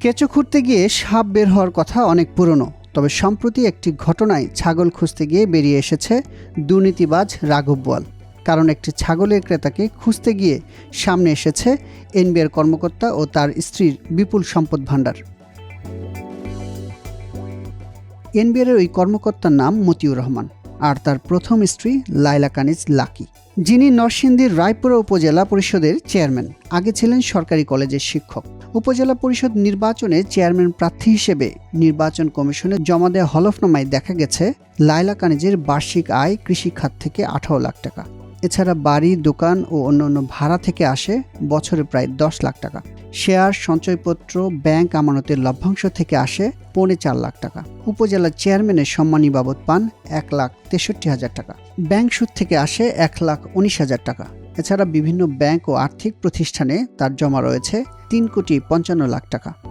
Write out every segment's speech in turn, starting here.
কেঁচো খুঁড়তে গিয়ে সাপ বের হওয়ার কথা অনেক পুরনো। তবে সম্প্রতি একটি ঘটনায় ছাগল খুঁজতে গিয়ে বেরিয়ে এসেছে দুর্নীতিবাজ রাঘব বোয়াল। কারণ একটি ছাগলের ক্রেতাকে খুঁজতে গিয়ে সামনে এসেছে এনবিআর কর্মকর্তা ও তার স্ত্রীর বিপুল সম্পদ ভাণ্ডার। এনবিআর ওই কর্মকর্তার নাম মতিউর রহমান। আর তার প্রথম স্ত্রী লাইলা কানিজ লাকি, যিনি নরসিংদীর রায়পুরা উপজেলা পরিষদের চেয়ারম্যান। আগে ছিলেন সরকারি কলেজের শিক্ষক। উপজেলা পরিষদ নির্বাচনে চেয়ারম্যান প্রার্থী হিসেবে নির্বাচন কমিশনে জমা দেওয়া হলফনামায় দেখা গেছে লাইলা কানিজের বার্ষিক আয় কৃষি খাত থেকে আঠারো লাখ টাকা। এছাড়া বাড়ি, দোকান ও অন্যান্য ভাড়া থেকে আসে বছরে প্রায় দশ লাখ টাকা। শেয়ার, সঞ্চয়পত্র, ব্যাংক আমানতের লভ্যাংশ থেকে আসে পৌনে চার লাখ টাকা। উপজেলা চেয়ারম্যানের সম্মানী বাবদ পান এক লাখ তেষট্টি হাজার টাকা। ব্যাংক সুদ থেকে আসে এক লাখ উনিশ হাজার টাকা। এছাড়া বিভিন্ন ব্যাংক ও আর্থিক প্রতিষ্ঠানে তার জমা রয়েছে তিন কোটি পঞ্চান্ন লাখ টাকা।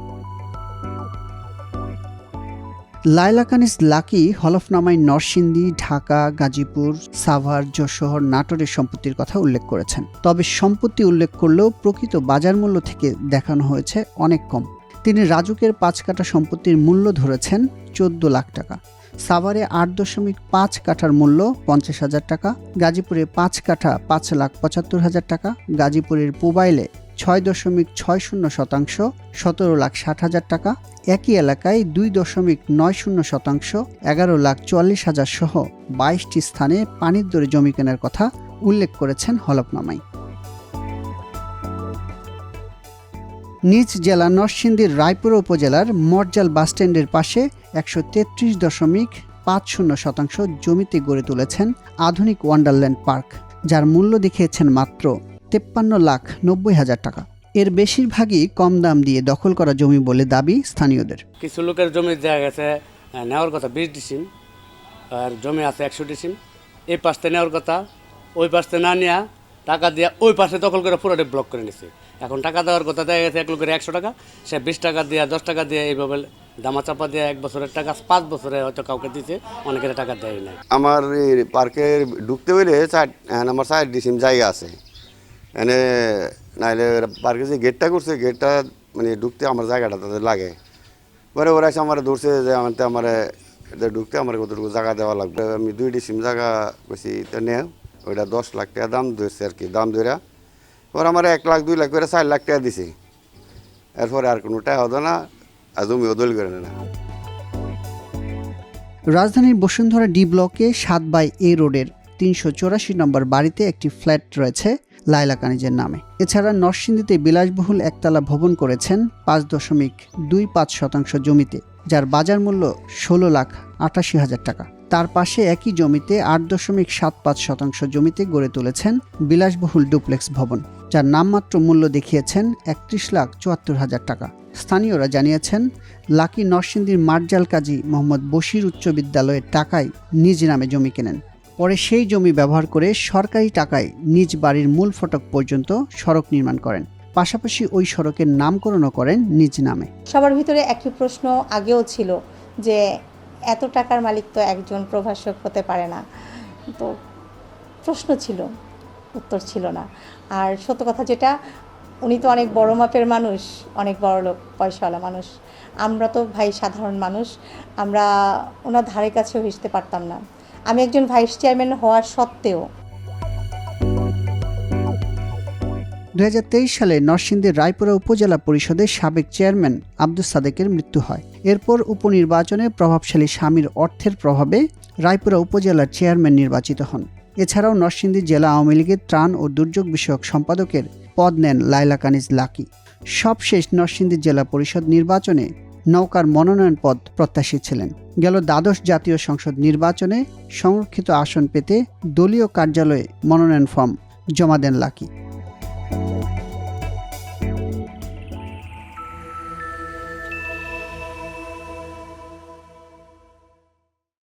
লাইলা কানিস লাকি হলফনামায় নরসিংদী, ঢাকা, গাজীপুর, সাভার যশোহর নাটোরের সম্পত্তির কথা উল্লেখ করেছেন। তবে সম্পত্তি উল্লেখ করলেও প্রকৃত বাজার মূল্য থেকে দেখানো হয়েছে অনেক কম। তিনি রাজুকের পাঁচ কাঠা সম্পত্তির মূল্য ধরেছেন চোদ্দ লাখ টাকা। সাভারে আট দশমিক পাঁচ কাঠার মূল্য পঞ্চাশ হাজার টাকা, গাজীপুরে পাঁচ কাঠা পাঁচ লাখ পঁচাত্তর হাজার টাকা, গাজীপুরের মোবাইলে ছয় দশমিক ছয় শূন্য শতাংশ, সতেরো লাখ ষাট হাজার টাকা। একই এলাকায় দুই দশমিক নয় শূন্য শতাংশ, এগারো লাখ চুয়াল্লিশ হাজার সহ বাইশটি স্থানে পানির দরে জমি কেনার কথা উল্লেখ করেছেন হলফনামায়। নিজ জেলা নরসিংদীর রায়পুর উপজেলার মরজাল বাসস্ট্যান্ডের পাশে একশো তেত্রিশ দশমিক পাঁচ শূন্য শতাংশ জমিতে গড়ে তুলেছেন আধুনিক ওয়ান্ডারল্যান্ড পার্ক, যার মূল্য দেখিয়েছেন মাত্র তেপ্পান্ন লাখ নব্বই হাজার টাকা। এর বেশিরভাগই কম দাম দিয়ে দখল করা জমি বলে দাবি স্থানীয়দের। কিছু লোকের জমি দেওয়া গেছে নেওয়ার কথা বিশ ডিসিম আর জমি আছে একশো ডিসিম। এই পাশতে নেওয়ার কথা ওই পাশতে না নেওয়া টাকা দিয়ে ওই পাশে দখল করে পুরোটা ব্লক করে নিছে। এখন টাকা দেওয়ার কথা দেখা গেছে এক লোকের একশো টাকা সে বিশ টাকা দিয়ে দশ টাকা দিয়ে এইভাবে দামা চাপা দিয়ে এক বছরের টাকা পাঁচ বছরে হয়তো কাউকে দিতে অনেকের টাকা দেয় না আমার এই পার্কে ঢুকতে হইলে চার এখন আমার চার ডিসিম জায়গা আছে। এনে নাহলে পার্কে যে গেটটা করছে, গেটটা মানে ঢুকতে আমার জায়গাটা তাদের লাগে। পরে ওরা এসে আমার ধরছে যে আমার আমার ঢুকতে আমার কতটুকু জায়গা দেওয়া লাগবে। আমি দুই ডিসিম জায়গা বেশি তো নেও ওইটা দশ লাখ টাকা দাম ধরছে আর কি, দাম ধরে ওরা আমার এক লাখ, দুই লাখ করে চার লাখ টাকা দিছে। এরপরে আর কোনো টাকা হতো না, আর জমিও দল করে না। রাজধানীর বসুন্ধরা ডি ব্লকে সাত বাই এ রোডের তিনশো চৌরাশি নম্বর বাড়িতে একটি ফ্ল্যাট রয়েছে। লাইলা কানিজের নামে। এছাড়া নরসিংদীতে বিলাসবহুল একতলা ভবন করেছেন পাঁচ দশমিক দুই পাঁচ শতাংশ জমিতে, যার বাজার মূল্য ষোলো লাখ আটাশি হাজার টাকা। তার পাশে একই জমিতে আট দশমিক সাত পাঁচ শতাংশ জমিতে গড়ে তুলেছেন বিলাসবহুল ডুপ্লেক্স ভবন, যার নামমাত্র মূল্য দেখিয়েছেন একত্রিশ লাখ চুয়াত্তর হাজার টাকা। স্থানীয়রা জানিয়েছেন, লাকি নরসিংদীর মার্জাল কাজী মোহাম্মদ বশির উচ্চ বিদ্যালয়ের টাকায় নিজ নামে জমি কেনেন। পরে সেই জমি ব্যবহার করে সরকারি টাকায় নিজ বাড়ির মূল ফটক পর্যন্ত সড়ক নির্মাণ করেন। পাশাপাশি ওই সড়কের নামকরণও করেন নিজ নামে। সবার ভিতরে একই প্রশ্ন আগেও ছিল যে এত টাকার মালিক তো একজন প্রভাষক হতে পারে না। তো প্রশ্ন ছিল, উত্তর ছিল না। আর সত্য কথা যেটা, উনি তো অনেক বড় মাপের মানুষ, অনেক বড় লোক, পয়সাওয়ালা মানুষ। আমরা তো ভাই সাধারণ মানুষ, আমরা ওনার ধারে কাছেও হিসতে পারতাম না। আমি একজন ভাইস চেয়ারম্যান হওয়ার সত্ত্বেও। দু হাজার তেইশ সালে নরসিংদীর রায়পুরা উপজেলা পরিষদের সাবেক চেয়ারম্যান আব্দুস সাদেকের মৃত্যু হয়। এরপর উপনির্বাচনে প্রভাবশালী স্বামীর অর্থের প্রভাবে রায়পুরা উপজেলার চেয়ারম্যান নির্বাচিত হন। এছাড়াও নরসিংদী জেলা আওয়ামী লীগের ত্রাণ ও দুর্যোগ বিষয়ক সম্পাদকের পদ নেন লাইলা কানিজ লাকি। সবশেষ নরসিংদী জেলা পরিষদ নির্বাচনে নৌকার মনোনয়ন পদ প্রত্যাশী ছিলেন। গেল দ্বাদশ জাতীয় সংসদ নির্বাচনে সংরক্ষিত আসন পেতে দলীয় কার্যালয়ে মনোনয়ন ফর্ম জমা দেন লাকি।